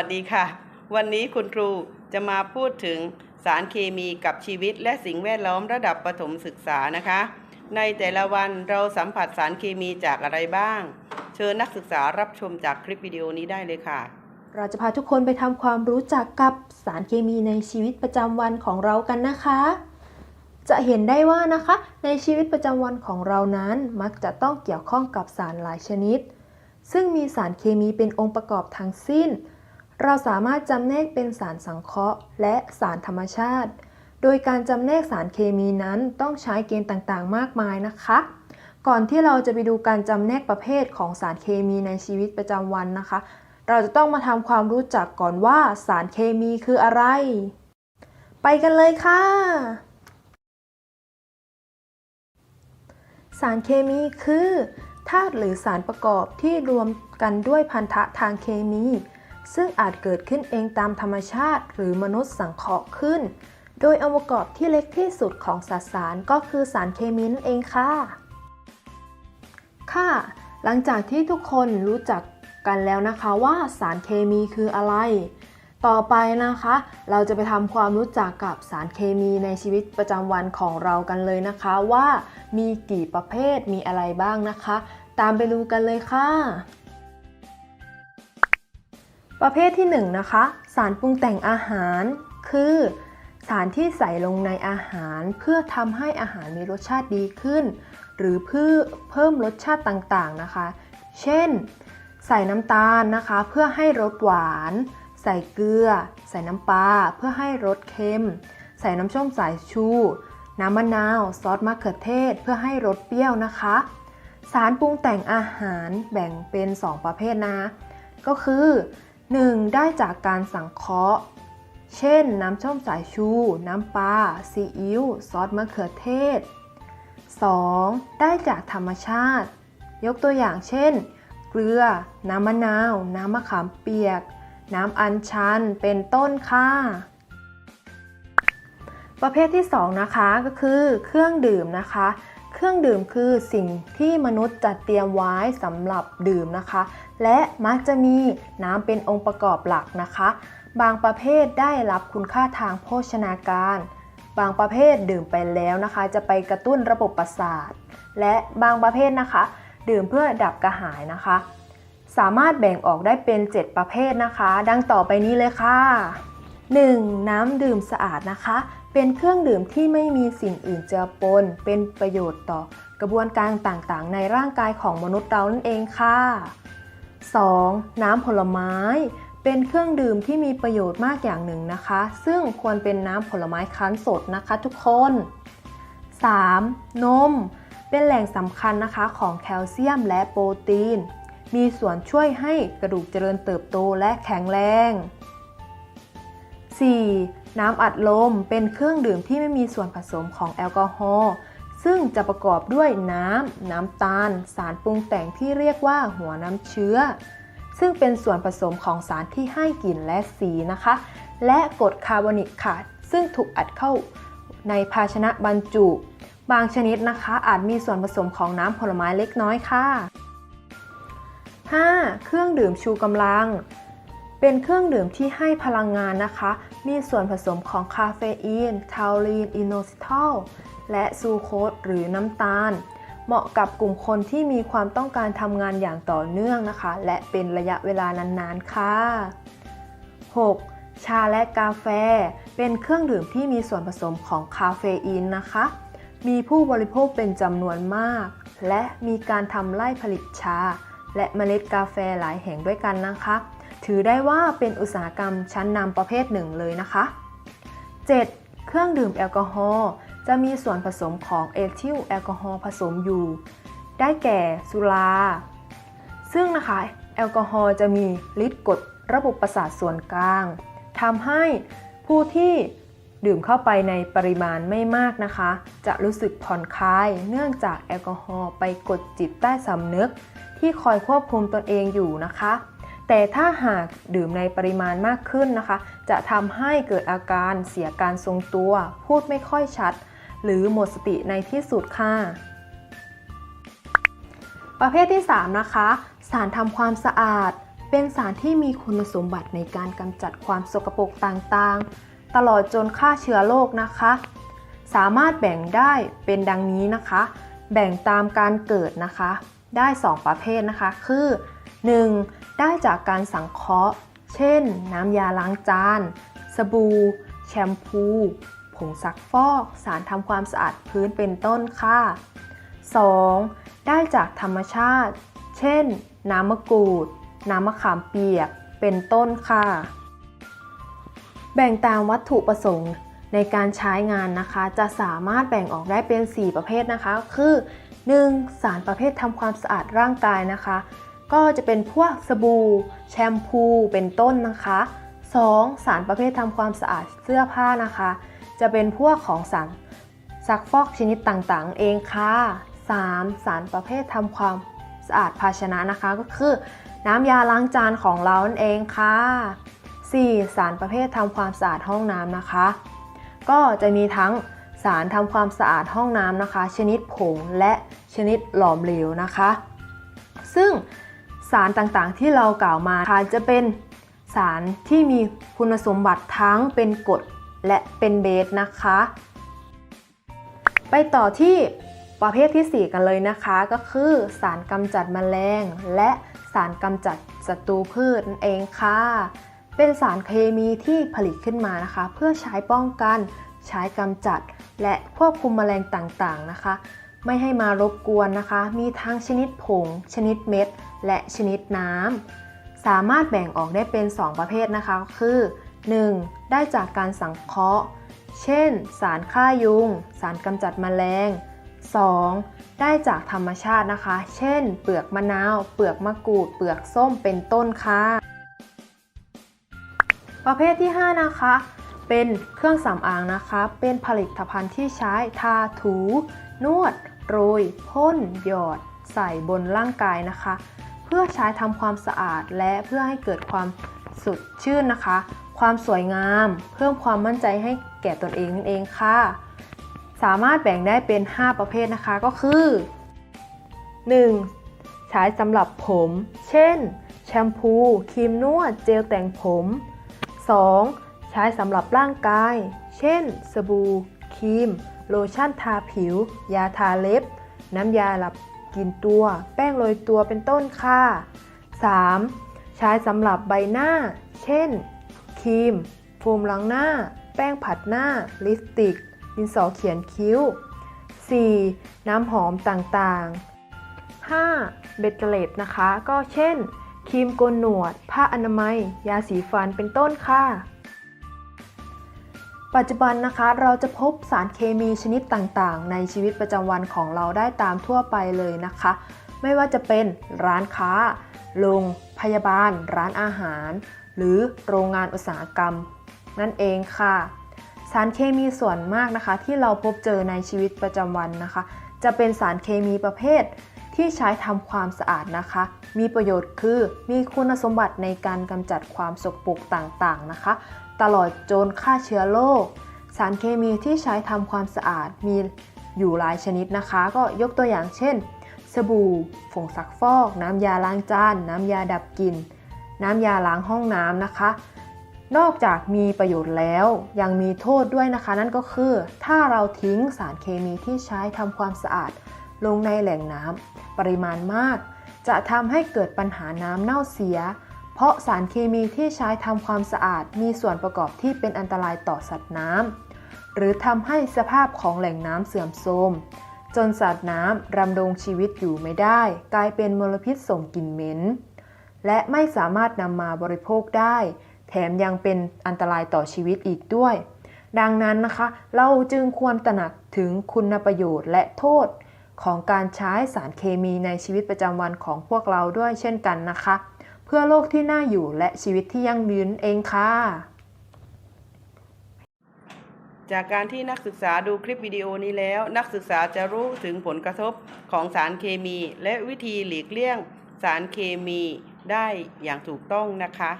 สวัสดีค่ะ วันนี้คุณครูจะมาพูดถึงสารเคมีกับชีวิตและสิ่งแวดล้อมระดับประถมศึกษานะคะ ในแต่ละวันเราสัมผัสสารเคมีจากอะไรบ้าง เชิญนักศึกษารับชมจากคลิปวิดีโอนี้ได้เลยค่ะ เราจะพาทุกคนไปทำความรู้จักกับสารเคมีในชีวิตประจำวันของเรากันนะคะ จะเห็นได้ว่านะคะ ในชีวิตประจำวันของเรานั้นมักจะต้องเกี่ยวข้องกับสารหลายชนิด ซึ่งมีสารเคมีเป็นองค์ประกอบทั้งสิ้น เราสามารถจำแนกเป็นสารสังเคราะห์ และสารธรรมชาติ โดยการจำแนกสารเคมีนั้นต้องใช้เกณฑ์ต่างๆ มากมายนะคะ ก่อนที่เราจะไปดูการจำแนกประเภทของสารเคมีในชีวิตประจำวันนะคะ เราจะต้องมาทำความรู้จักก่อนว่าสารเคมีคืออะไร ไปกันเลยค่ะ สารเคมีคือธาตุหรือสารประกอบที่รวมกันด้วยพันธะทางเคมี ซึ่งอาจเกิดขึ้นเองตามธรรมชาติ หรือมนุษย์สังเคราะห์ขึ้น โดยองค์ประกอบที่เล็กที่สุดของสสารก็คือสารเคมีนั่นเองค่ะ ค่ะ หลังจากที่ทุกคนรู้จักกันแล้วนะคะว่าสารเคมีคืออะไร ต่อไปนะคะ เราจะไปทำความรู้จักกับสารเคมีในชีวิตประจำวันของเรากันเลยนะคะว่ามีกี่ประเภทมีอะไรบ้างนะคะ ตามไปดูกันเลยค่ะ ประเภทที่1นงนะคะ สารปรุงแต่งอาหาร คือ สารที่ใส่ลงในอาหารเพื่อทำให้อาหารมีรสชาติดีขึ้น หรือเพื่อเพิ่มรสชาติต่างๆนะคะ เช่น ใส่น้ำตาลนะคะ เพื่อให้รสหวาน ใส่เกลือ ใส่น้ำปลาเพื่อให้รสเค็ม ใส่น้ำส้มสายชู น้ำมะนาว ซอสมะเขือเทศ เพื่อให้รสเปรี้ยวนะคะ สารปรุงแต่งอาหารแบ่งเป็น 2 ประเภทนะ ก็คือ 1. ได้จากการสังเคราะห์ เช่น น้ำส้มสายชู น้ำปลา ซีอิ๊ว ซอสมะเขือเทศ 2. ได้จากธรรมชาติ ยกตัวอย่างเช่น เกลือ น้ำมะนาว น้ำมะขามเปียก น้ำอัญชัน เป็นต้นค่ะ ประเภทที่ 2 นะคะก็คือเครื่องดื่มนะคะ เครื่องดื่มคือสิ่งที่มนุษย์จัดเตรียมไว้สำหรับดื่มนะคะ และมักจะมีน้ำเป็นองค์ประกอบหลักนะคะ บางประเภทได้รับคุณค่าทางโภชนาการ บางประเภทดื่มไปแล้วนะคะ จะไปกระตุ้นระบบประสาท และบางประเภทนะคะ ดื่มเพื่อดับกระหายนะคะ สามารถแบ่งออกได้เป็น 7 ประเภทนะคะ ดังต่อไปนี้เลยค่ะ 1. น้ำดื่มสะอาดนะคะ เป็นเครื่องดื่มที่ไม่มีสิ่งอื่นเจือปน เป็นประโยชน์ต่อกระบวนการต่างๆ ในร่างกายของมนุษย์เรานั่นเองค่ะ 2. น้ำผลไม้ เป็นเครื่องดื่มที่มีประโยชน์มากอย่างหนึ่งนะคะ ซึ่งควรเป็นน้ำผลไม้คั้นสดนะคะทุกคน 3. นม เป็นแหล่งสำคัญนะคะของแคลเซียมและโปรตีน มีส่วนช่วยให้กระดูกเจริญเติบโตและแข็งแรง 4. น้ำอัดลมเป็นเครื่องดื่มที่ไม่มีส่วนผสมของแอลกอฮอล์ซึ่งจะประกอบด้วยน้ำ น้ำตาล สารปรุงแต่งที่เรียกว่าหัวน้ำเชื้อ ซึ่งเป็นส่วนผสมของสารที่ให้กลิ่นและสีนะคะ และกรดคาร์บอนิกค่ะ ซึ่งถูกอัดเข้าในภาชนะบรรจุ บางชนิดนะคะ อาจมีส่วนผสมของน้ำผลไม้เล็กน้อยค่ะ 5. เครื่องดื่มชูกำลัง เป็นเครื่องดื่มที่ให้พลังงานนะคะ มีส่วนผสมของคาเฟอีน ทาลีน อินโนซิทอล และซูโคสหรือน้ำตาล เหมาะกับกลุ่มคนที่มีความต้องการทำงานอย่างต่อเนื่องนะคะ และเป็นระยะเวลานานๆ ค่ะ 6. ชาและกาแฟ เป็นเครื่องดื่มที่มีส่วนผสมของคาเฟอีนนะคะ มีผู้บริโภคเป็นจำนวนมาก และมีการทำไร่ผลิตชา และเมล็ดกาแฟหลายแห่งด้วยกันนะคะ ถือได้ว่าเป็นอุตสาหกรรมชั้นนำประเภทหนึ่งเลยนะคะ 7. เครื่องดื่มแอลกอฮอล์จะมีส่วนผสมของเอทิลแอลกอฮอล์ผสมอยู่ ได้แก่สุรา ซึ่งนะคะแอลกอฮอล์จะมีฤทธิ์กดระบบประสาทส่วนกลางทำให้ผู้ที่ดื่มเข้าไปในปริมาณไม่มากนะคะ จะรู้สึกผ่อนคลายเนื่องจากแอลกอฮอล์ไปกดจิตใต้สำนึก ที่คอยควบคุมตนเองอยู่นะคะ แต่ถ้าหากดื่มในปริมาณมากขึ้นนะคะ จะทำให้เกิดอาการเสียการทรงตัว พูดไม่ค่อยชัด หรือหมดสติในที่สุดค่ะ ประเภทที่ 3 นะคะ สารทำความสะอาด เป็นสารที่มีคุณสมบัติในการกำจัดความสกปรกต่างๆ ตลอดจนฆ่าเชื้อโรคนะคะ สามารถแบ่งได้เป็นดังนี้นะคะ แบ่งตามการเกิดนะคะ ได้ 2 ประเภทนะคะ คือ 1. ได้จากการสังเคราะห์ เช่น น้ำยาล้างจาน สบู่ แชมพู ผงซักฟอก สารทำความสะอาดพื้นเป็นต้นค่ะ 2. ได้จากธรรมชาติ เช่น น้ำมะกรูด น้ำมะขามเปียก เป็นต้นค่ะ แบ่งตามวัตถุประสงค์ในการใช้งานนะคะ จะสามารถแบ่งออกได้เป็น 4 ประเภทนะคะ คือ 1. สารประเภททำความสะอาดร่างกายนะคะ ก็จะเป็นพวกสบู่ แชมพูเป็นต้นนะคะ 2. สารประเภททำความสะอาดเสื้อผ้านะคะ จะเป็นพวกของสารซักฟอกชนิดต่างๆ เองค่ะ 3. สารประเภททำความสะอาดภาชนะนะคะ ก็คือน้ำยาล้างจานของเรานั่นเองค่ะ 4. สารประเภททำความสะอาดห้องน้ำนะคะ ก็จะมีทั้งสารทำความสะอาดห้องน้ำนะคะ ชนิดผงและชนิดหลอมเหลวนะคะ ซึ่ง สารต่างๆ ที่เรากล่าวมาค่ะจะเป็นสารที่มีคุณสมบัติทั้งเป็นกรดและเป็นเบสนะคะ ไปต่อที่ประเภทที่ 4 กันเลยนะคะ ก็คือสารกำจัดแมลง และสารกำจัดศัตรูพืชนั่นเองค่ะ เป็นสารเคมีที่ผลิตขึ้นมานะคะ เพื่อใช้ป้องกัน ใช้กำจัด และควบคุมแมลงต่างๆนะคะ ไม่ให้มารบกวนนะคะ มีทั้งชนิดผง ชนิดเม็ด และชนิดน้ำ สามารถแบ่งออกได้เป็น 2 ประเภทนะคะ คือ 1. ได้จากการสังเคราะห์ เช่น สารฆ่ายุง สารกำจัดแมลง 2. ได้จากธรรมชาตินะคะ เช่น เปลือกมะนาว เปลือกมะกรูด เปลือกส้ม เป็นต้นค่ะ ประเภทที่ 5 นะคะ เป็นเครื่องสำอางนะคะ เป็นผลิตภัณฑ์ที่ใช้ทาถู นวด โรยพ่นหยอด ใส่บนร่างกายนะคะ เพื่อใช้ทำความสะอาดและเพื่อให้เกิดความสดชื่นนะคะ ความสวยงาม เพิ่มความมั่นใจให้แก่ตนเองนั่นเองค่ะ สามารถแบ่งได้เป็น 5 ประเภทนะคะก็คือ 1. ใช้สำหรับผม เช่น แชมพู ครีมนวด เจลแต่งผม 2. ใช้สำหรับร่างกาย เช่น สบู่ ครีม โลชั่นทาผิว ยาทาเล็บ น้ำยาหลับกินตัว แป้งโรยตัวเป็นต้นค่ะ 3. ใช้สำหรับใบหน้า เช่น ครีม โฟมล้างหน้า แป้งผัดหน้า ลิปสติก ดินสอเขียนคิ้ว 4. น้ำหอมต่างๆ 5. เบตเตอร์เลตนะคะ ก็เช่น ครีมโกนหนวด ผ้าอนามัย ยาสีฟัน เป็นต้นค่ะ ปัจจุบันนะคะเราจะพบสารเคมีชนิดต่างๆ ในชีวิตประจำวันของเราได้ตามทั่วไปเลยนะคะ ไม่ว่าจะเป็นร้านค้า โรงพยาบาล ร้านอาหาร หรือโรงงานอุตสาหกรรม นั่นเองค่ะ สารเคมีส่วนมากนะคะ ที่เราพบเจอในชีวิตประจำวันนะคะ จะเป็นสารเคมีประเภทที่ใช้ทำความสะอาดนะคะ มีประโยชน์คือมีคุณสมบัติในการกำจัดความสกปรกต่างๆนะคะ ตลอดจนฆ่าเชื้อโรคสารเคมีที่ใช้ทำความสะอาดมีอยู่หลายชนิดนะคะ ก็ยกตัวอย่างเช่น สบู่ผงซักฟอก น้ำยาล้างจาน น้ำยาดับกลิ่น น้ำยาล้างห้องน้ำนะคะ นอกจากมีประโยชน์แล้วยังมีโทษด้วยนะคะ นั่นก็คือ ถ้าเราทิ้งสารเคมีที่ใช้ทำความสะอาด ลงในแหล่งน้ำปริมาณมาก จะทำให้เกิดปัญหาน้ำเน่าเสีย เพราะสารเคมีที่ใช้ทำความสะอาดมีส่วนประกอบที่เป็นอันตรายต่อสัตว์น้ำหรือทำให้สภาพของแหล่งน้ำเสื่อมโทรมจนสัตว์น้ำรำรงชีวิตอยู่ไม่ได้ กลายเป็นมลพิษส่งกลิ่นเหม็น และไม่สามารถนำมาบริโภคได้ แถมยังเป็นอันตรายต่อชีวิตอีกด้วย ดังนั้นนะคะ เราจึงควรตระหนักถึงคุณประโยชน์และโทษของการใช้สารเคมีในชีวิตประจำวันของพวกเราด้วยเช่นกันนะคะ พื่อโลกที่น่าอยู่และชีวิตที่ยั่งยืนเองค่ะ จากการที่นักศึกษาดูคลิปวิดีโอนี้แล้ว นักศึกษาจะรู้ถึงผลกระทบของสารเคมี และวิธีหลีกเลี่ยงสารเคมีได้อย่างถูกต้องนะคะ